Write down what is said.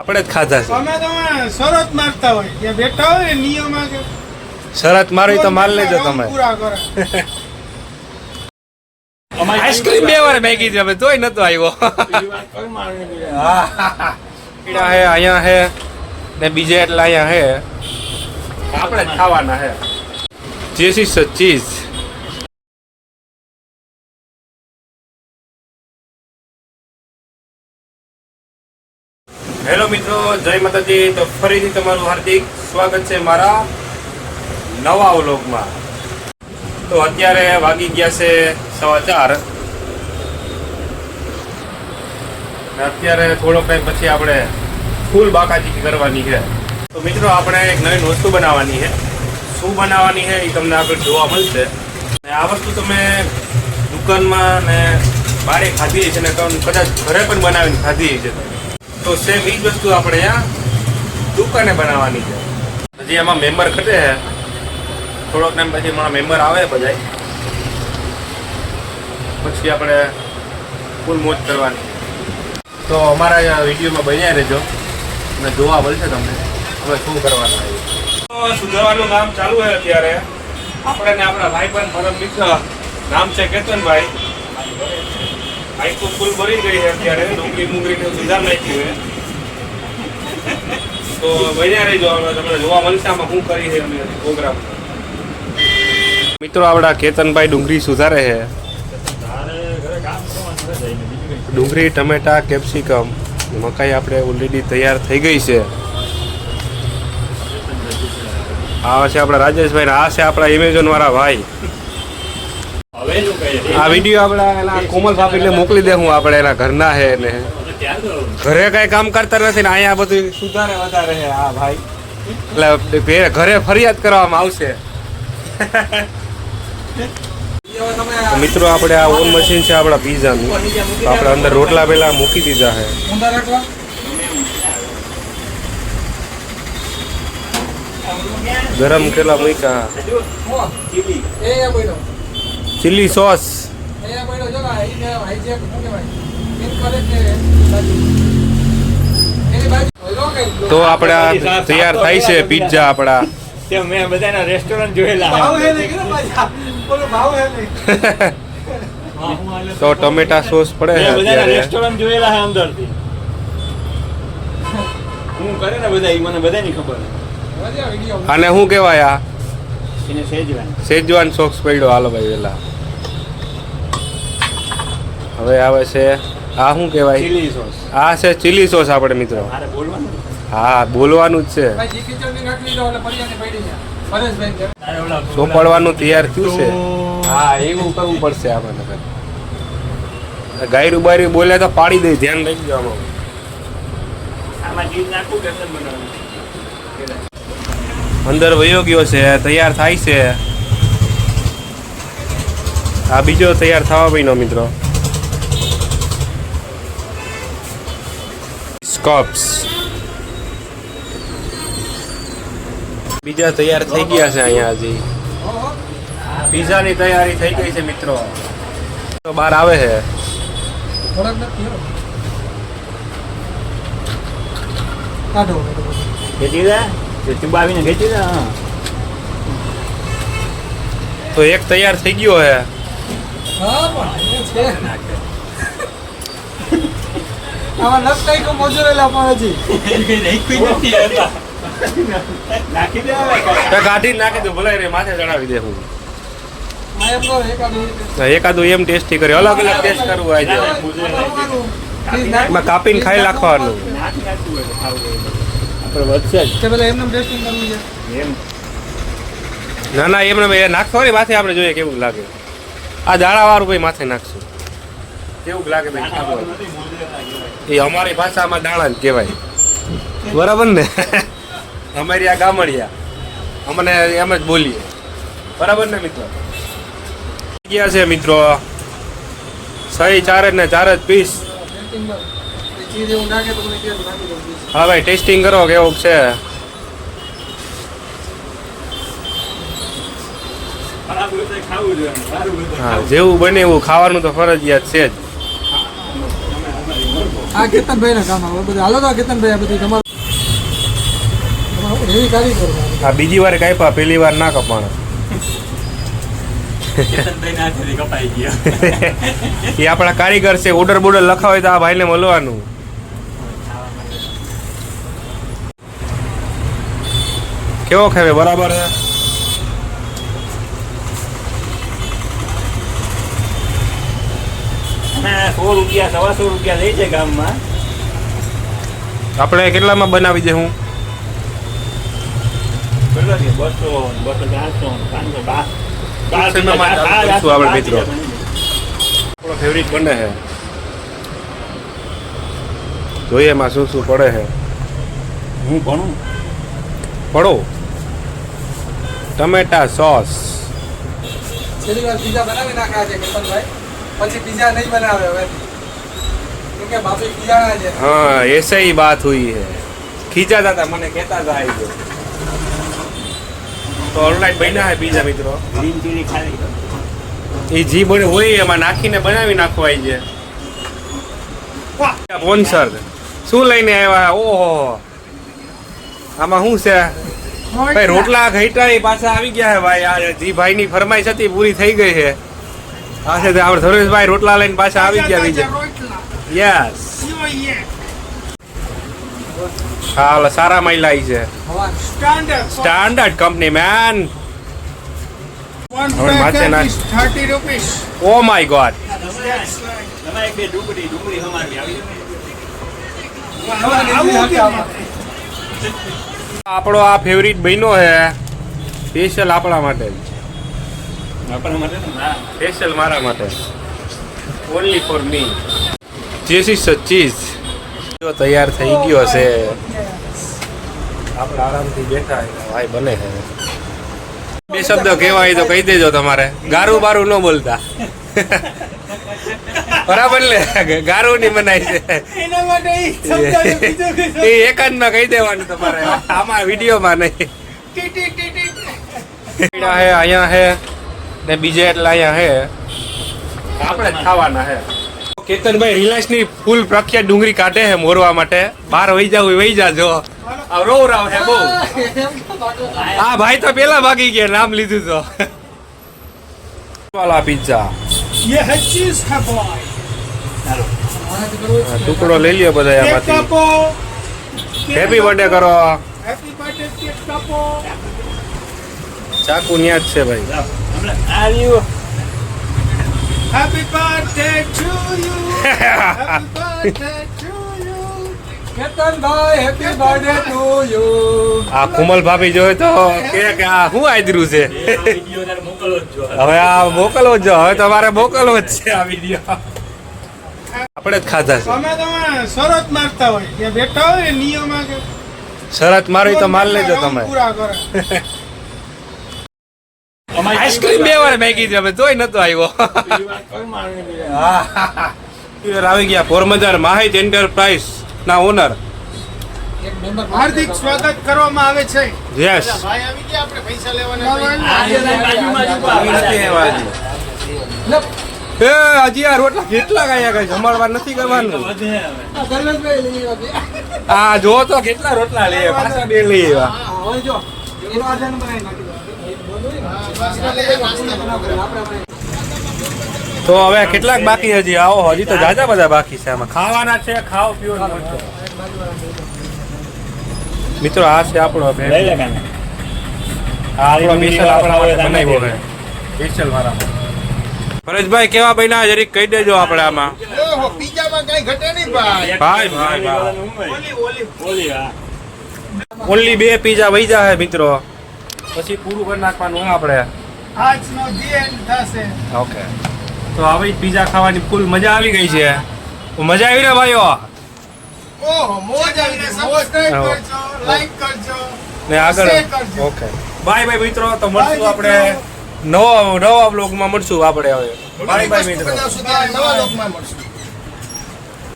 આપણે જ ખાધા છે. અમે તો શરત મારતા હોય. ત્યાં બેઠા હોય નિયમ કે શરત મારવી તો માલ લેજો તમે. આઈસ્ક્રીમ બે વાર મેગી છે હવે તોય નતો આવ્યો. હા. હે. અહીંયા હે ને બીજે એટલા અહીંયા હે. આપણે જ ખાવાના હે. Cheese is cheese. હેલો મિત્રો, જય માતાજી. તો ફરીથી તમારું હાર્દિક સ્વાગત છે મારા નવા વ્લોગમાં. તો અત્યારે વાગી ગયા છે સવા ચાર. અત્યારે થોડો ટાઈમ પછી આપણે ફૂલ બાકાજી કરવાની છે. તો મિત્રો, આપણે એક નવીન વસ્તુ બનાવવાની છે. શું બનાવવાની છે એ તમને આગળ જોવા મળશે. અને આ વસ્તુ તમે દુકાનમાં ને બારે ખાધી છે ને કદાચ ઘરે પણ બનાવીને ખાધી છે. તો સેમ એ જ વસ્તુ આપણે અહીંયા દુકાને બનાવવાની છે. હજી એમાં મેમ્બર ઘટે છે. થોડોક ટાઈમ પછી મારા મેમ્બર આવે બધા પછી આપણે ફૂલ મોજ કરવાની. તો અમારા વિડીયોમાં બન્યા રહેજો. અને જોવા મળશે તમને. હવે શું કરવાનું તો સુધારવાનું કામ ચાલુ છે અત્યારે. આપણે આપણા ભાઈ પણ પરમ મિત્ર. નામ છે કેતનભાઈ. બાઈક તો ફૂલ ભરી ગઈ છે અત્યારે. ડુંગળી મુંગળી ને સુધાર નાખી હોય તો બન્યા રહેજો તમને જોવા મનસામાં શું કરી છે અમે પ્રોગ્રામ મિત્રો આપણા કેતનભાઈ ડુંગળી સુધારે છે. ડુંગળી, ટમેટા, કેપ્સિકમ, મકાઈ આપણે ઓલરેડી તૈયાર થઈ ગઈ છે. આ છે આપણા રાજેશભાઈ આ છે આપણા એમેઝોન વાળા ભાઈ. આ વીડિયો આપણા એના કોમલ એટલે મોકલી દે હું આપણે એના ઘરના હે ને ઘરે કઈ કામ કરતા નથી ને અહીંયા બધું સુધારે વધારે હે આ ભાઈ. એટલે ઘરે ફરિયાદ કરવામાં આવશે. મિત્રો આપણે આ ઓન મશીન છે આપણા પીઝાનું. તો આપણે અંદર રોટલા પેલા મૂકી દીધા છે ગરમ કેટલા મૂક્યા? એ એ બોલો. ચીલી સોસ તો આપણા તૈયાર થાય છે પિઝા આપણા મેં બધાના રેસ્ટોરન્ટ જોયેલા. હે હે તો ટમેટા સોસ પડે છે મેં રેસ્ટોરન્ટ જોયેલા છે અંદરથી. હું કરે ને બધા ઈ મને બધાની ખબર અને હું આને કહેવાય આ? સેજવાન. સોસ પડ્યો હાલો ભાઈ વેલા. હવે આવે છે આ શું કહેવાય? આ છે ચીલી સોસ આપણે મિત્રો. હા બોલવાનું જ છે. ભાઈ જી કિચનની નાખી દો એટલે પરિયાની પડી છે. પરેશભાઈ કે તારે ઓલા સોંપડવાનું તૈયાર થયું છે. હા એવું કરવું પડશે આપણને ગાયરું બાયરું બોલે તો પાડી દઈ ધ્યાન રાખજો આમાં. અંદર વયો ગયો છે તૈયાર થાય છે. આ બીજો તૈયાર થવા ભાઈનો મિત્રો. સ્કોપ્સ બીજા તૈયાર થઈ ગયા છે અહીંયા હજી. પીઝાની તૈયારી થઈ ગઈ છે મિત્રો. તો બહાર આવે છે. કાઢો ચુબાવીને ખેંચી હા. તો એક તૈયાર થઈ ગયો હા. એકાદું એમ ટેસ્ટી કર્યો અલગ અલગ ટેસ્ટ કરવું આજે. કાપીને ખાઈ નાખવાનું. આપણે વધશે જ. કે પેલા એમને ટેસ્ટિંગ કરવું છે. એમ. ના ના એમને ભાઈ નાખશો ને માથે આપણે જોઈએ કેવું લાગે. આ દાણા વાળું ભાઈ માથે નાખશું. કેવું લાગે ભાઈ એ અમારી ભાષામાં દાણા જ કહેવાય. બરાબર ને? અમારી આ ગામડિયા. અમને એમ જ બોલીએ. બરાબર ને મિત્રો? ગયા છે મિત્રો. સહી ચાર જ ને ચાર જ પીસ. હા ભાઈ ટેસ્ટિંગ કરો કેવું છે. હા જેવું બને એવું ખાવાનું તો ફરજિયાત છે જ. આ કેતનભાઈ ના કામ આવે બધું. હાલો તો કેતનભાઈ આ બધી તમારું તમારું એવી કારીગર છે. બીજી વાર કાપ્યા પહેલી વાર ના કપાણા. એ આપણા કારીગર છે ઓર્ડર બોર્ડર લખાવે તો આ ભાઈને મળવાનું. કેવો ખાવે? બરાબર છે સો રૂપિયા સવાસો રૂપિયા લે છે ગામમાં. આપણે કેટલામાં બનાવી દે હું? બસો બસો ચારસો પાંચસો આપણે મિત્રો. આપણો ફેવરિટ બને છે જોઈએ એમાં શું શું પડે છે હું ભણું. પડો. ટમેટા સોસ. છેલ્લી હા એસે હી બાત હુઈ હે. ખીજાતા હતા મને કહેતા હતા આવી તો બન્યા હે પીઝા મિત્રો. ગ્રીન ચીલી ખાલી. એ એમાં નાખીને બનાવી નાખવાય છે. વાહ શું લઈને આવ્યા? ઓહો. આમાં શું છે? ભાઈ રોટલા ઘઈટા એ પાછા આવી ગયા છે ભાઈ. આ જી ભાઈની ફરમાઈશ હતી પૂરી થઈ ગઈ છે આ છે આપણે ધોરેશભાઈ રોટલા લઈને પાછા આવી ગયા બીજા. યસ હાલ સારા મહિલા ઈ છે. સ્ટાન્ડર્ડ કંપની મેન હવે માથે નાખ thirty rupees oh my god તમારે એક બે ડુંગળી ડુંગળી અમારી આવી. આપણો આ ફેવરિટ બન્યો છે સ્પેશિયલ આપણા માટે. આપણા માટે સ્પેશિયલ મારા માટે. Only for me cheese is cheese જો તૈયાર થઈ ગયો છે. આપણે આરામથી બેઠા ભાઈ બને છે. બે શબ્દ કહેવાય તો કહી દેજો તમારે. ગારું બારું ન બોલતા. બરાબર ને? ગારો નહીં મનાય છે. એના માટે એ એકાંતમાં કહી દેવાનું તમારે. આમાં વિડીયોમાં નહીં. પીડા હે અહીંયા હે ને બીજે એટલે અહીંયા હે. આપણે ખાવાના હે. કેતનભાઈ રિલાયન્સની ફૂલ પ્રખ્યાત ડુંગળી કાઢે હે મોરવા માટે. બહાર વહી જાવ વહી જાજો. રોવ રાવ છે બહુ. હા ભાઈ તો પેલા ભાગી ગયા નામ લીધું તો. વાલા પિઝા. યે હે ચીઝ હે બોય ટુકડો લઈ લ્યો બધા આમાંથી. હેપી બર્થડે કરો. હેપી બર્થડે કેક કાપો ચાકુ ન્યા જ છે ભાઈ. આલ્યો happy birthday to you happy આ કુમલ ભાભી જોય તો કે આ શું આદરું છે? હવે આ મોકલવો જ જો. હવે તમારે મોકલવો જ છે આ વીડિયો. આપણે જ ખાધા છે. તમે શરત મારતા હોય. જે બેઠા હોય નિયમ શરત મારી તો માલ લેજો તમે. આઈસ્ક્રીમ બે વાર મેગી છે અમે તોય નતો આવ્યો. આવી ગયા પોરબંદર માહિત એન્ટરપ્રાઇઝ ના ઓનર હાર્દિક સ્વાગત કરવામાં આવે છે. યસ ભાઈ આવી ગયા આપણે પૈસા લેવાના એ હજી આ રોટલા કેટલા ગયા કઈ જમાડવા નથી કરવાનું. આ જો તો કેટલા રોટલા લઈએ પાછા બે લઈ આવ્યા હા તો હવે કેટલાક બાકી હજી? આવો હજી તો જાજા બધા બાકી છે આમાં. ખાવાના છે ખાઓ પીઓ મિત્રો આ છે આપણો લે આપણો સ્પેશિયલ આપણા બનાવ્યો છે સ્પેશિયલ મારા પરેશભાઈ કેવા બન્યા? જરીક કહી દેજો આપણે આમાં. પીઝામાં કઈ ઘટે નહીં ભાઈ. ભાઈ, ભાઈ, ભાઈ. ઓલી, ઓલી. ઓલી, હા. ઓનલી બે પીઝા વહી જાય મિત્રો. પછી પૂરું કરી નાખવાનું આપણે. આજનો દી થશે. ઓકે. તો આવી પીઝા ખાવાની ફૂલ મજા આવી ગઈ છે. મજા આવી ને ભાઈઓ? ઓહો મોજ આવી ગઈ. સબસ્ક્રાઇબ હા. કરજો લાઈક કરજો ને આગળ. ઓકે. બાય બાય મિત્રો. તો મળશું આપણે નવા નવા બ્લોગમાં મળશું આપણે હવે. નવા બ્લોગમાં મળશું.